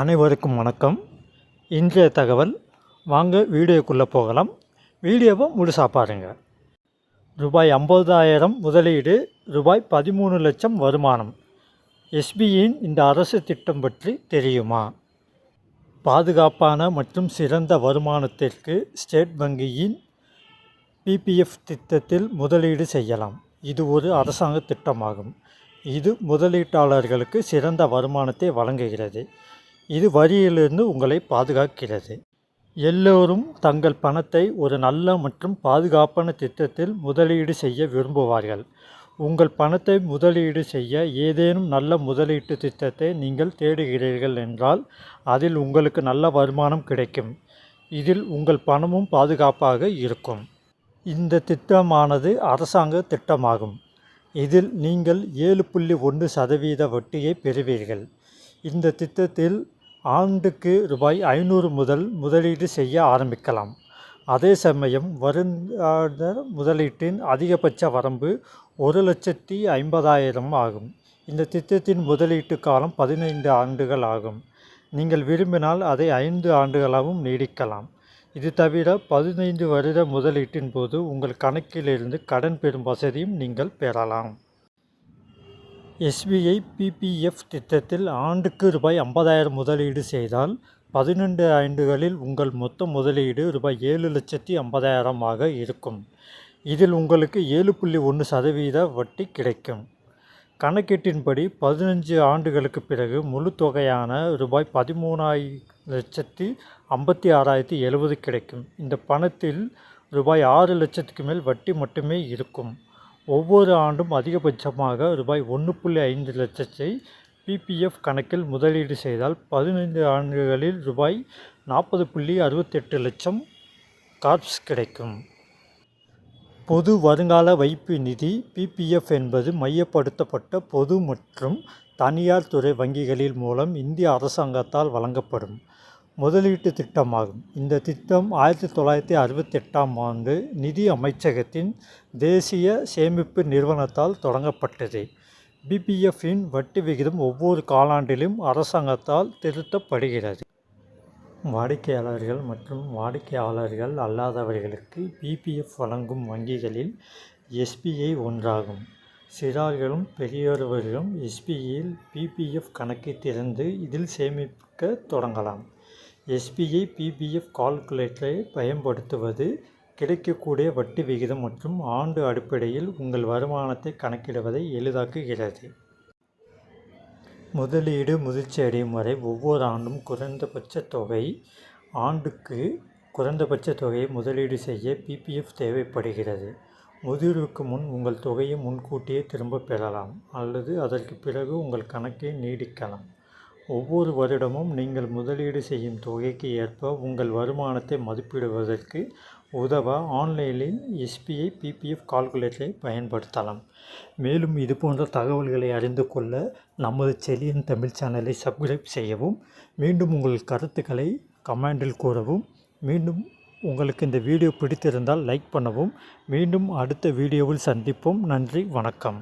அனைவருக்கும் வணக்கம். இன்றைய தகவல் வாங்க வீடியோக்குள்ளே போகலாம். வீடியோவை முழுசாக பாருங்க. ரூபாய் ஐம்பதாயிரம் முதலீடு ரூபாய் பதிமூணு லட்சம் வருமானம். எஸ்பியின் இந்த அரசு திட்டம் பற்றி தெரியுமா? பாதுகாப்பான மற்றும் சிறந்த வருமானத்திற்கு ஸ்டேட் வங்கியின் பிபிஎஃப் திட்டத்தில் முதலீடு செய்யலாம். இது ஒரு அரசாங்க திட்டமாகும். இது முதலீட்டாளர்களுக்கு சிறந்த வருமானத்தை வழங்குகிறது. இது வரியிலிருந்து உங்களை பாதுகாக்கிறது. எல்லோரும் தங்கள் பணத்தை ஒரு நல்ல மற்றும் பாதுகாப்பான திட்டத்தில் முதலீடு செய்ய விரும்புவார்கள். உங்கள் பணத்தை முதலீடு செய்ய ஏதேனும் நல்ல முதலீட்டு திட்டத்தை நீங்கள் தேடுகிறீர்கள் என்றால் அதில் உங்களுக்கு நல்ல வருமானம் கிடைக்கும். இதில் உங்கள் பணமும் பாதுகாப்பாக இருக்கும். இந்த திட்டமானது அரசாங்க திட்டமாகும். இதில் நீங்கள் ஏழு புள்ளி ஒன்று சதவீத வட்டியை பெறுவீர்கள். இந்த திட்டத்தில் ஆண்டுக்கு ரூபாய் ஐநூறு முதல் முதலீடு செய்ய ஆரம்பிக்கலாம். அதே சமயம் வருடாத முதலீட்டின் அதிகபட்ச வரம்பு ஒரு லட்சத்தி ஐம்பதாயிரம் ஆகும். இந்த திட்டத்தின் முதலீட்டு காலம் பதினைந்து ஆண்டுகள் ஆகும். நீங்கள் விரும்பினால் அதை ஐந்து ஆண்டுகளாகவும் நீடிக்கலாம். இது தவிர பதினைந்து வருட முதலீட்டின் போது உங்கள் கணக்கிலிருந்து கடன் பெறும் வசதியும் நீங்கள் பெறலாம். எஸ்பிஐ பிபிஎஃப் திட்டத்தில் ஆண்டுக்கு ரூபாய் ஐம்பதாயிரம் முதலீடு செய்தால் பதினெண்டு ஆண்டுகளில் உங்கள் மொத்த முதலீடு ரூபாய் ஏழு லட்சத்தி ஐம்பதாயிரமாக இருக்கும். இதில் உங்களுக்கு ஏழு புள்ளி ஒன்று சதவீத வட்டி கிடைக்கும். கணக்கீட்டின்படி பதினஞ்சு ஆண்டுகளுக்கு பிறகு முழு தொகையான ரூபாய் பதிமூணாய் லட்சத்தி ஐம்பத்தி ஆறாயிரத்தி எழுபது கிடைக்கும். இந்த பணத்தில் ரூபாய் ஆறு லட்சத்துக்கு மேல் வட்டி மட்டுமே இருக்கும். ஒவ்வொரு ஆண்டும் அதிகபட்சமாக ரூபாய் ஒன்று புள்ளி ஐந்து லட்சத்தை பிபிஎஃப் கணக்கில் முதலீடு செய்தால் பதினைந்து ஆண்டுகளில் ரூபாய் நாற்பது புள்ளி அறுபத்தெட்டு லட்சம் கார்ப்ஸ் கிடைக்கும். பொது வருங்கால வைப்பு நிதி பிபிஎஃப் என்பது மையப்படுத்தப்பட்ட பொது மற்றும் தனியார் துறை வங்கிகளில் மூலம் இந்திய அரசாங்கத்தால் வழங்கப்படும். முதலீட்டு திட்டமாகும். இந்த திட்டம் ஆயிரத்தி தொள்ளாயிரத்தி அறுபத்தெட்டாம் ஆண்டு நிதி அமைச்சகத்தின் தேசிய சேமிப்பு நிறுவனத்தால் தொடங்கப்பட்டது. பிபிஎஃப்பின் வட்டி விகிதம் ஒவ்வொரு காலாண்டிலும் அரசாங்கத்தால் திருத்தப்படுகிறது. வாடிக்கையாளர்கள் மற்றும் வாடிக்கையாளர்கள் அல்லாதவர்களுக்கு பிபிஎஃப் வழங்கும் வங்கிகளில் எஸ்பிஐ ஒன்றாகும். சிறார்களும் பெரியவர்களும் எஸ்பிஐயில் பிபிஎஃப் கணக்கை திறந்து இதில் சேமிக்க தொடங்கலாம். எஸ்பிஐ பிபிஎஃப் கால்குலேட்டரை பயன்படுத்துவது கிடைக்கக்கூடிய வட்டி விகிதம் மற்றும் ஆண்டு அடிப்படையில் உங்கள் வருமானத்தை கணக்கிடுவதை எளிதாக்குகிறது. முதலீடு முதிர்ச்சி அடையும் வரை ஒவ்வொரு ஆண்டும் குறைந்தபட்ச தொகை ஆண்டுக்கு குறைந்தபட்ச தொகையை முதலீடு செய்ய பிபிஎஃப் தேவைப்படுகிறது. முதிர்வுக்கு முன் உங்கள் தொகையை முன்கூட்டியே திரும்பப் பெறலாம் அல்லது அதற்கு பிறகு உங்கள் கணக்கை நீடிக்கலாம் ஒவ்வொரு வருடமும் நீங்கள் முதலீடு செய்யும் தொகைக்கு ஏற்ப உங்கள் வருமானத்தை மதிப்பிடுவதற்கு உதவ ஆன்லைனில் எஸ்பிஐ பிபிஎஃப் கால்குலேட்டரை பயன்படுத்தலாம். மேலும் இது போன்ற தகவல்களை அறிந்து கொள்ள நமது செலியன் தமிழ் சேனலை சப்ஸ்கிரைப் செய்யவும் மீண்டும் உங்கள் கருத்துக்களை கமெண்டில் கூறவும் மீண்டும் உங்களுக்கு இந்த வீடியோ பிடித்திருந்தால் லைக் பண்ணவும் மீண்டும் அடுத்த வீடியோவில் சந்திப்போம். நன்றி வணக்கம்.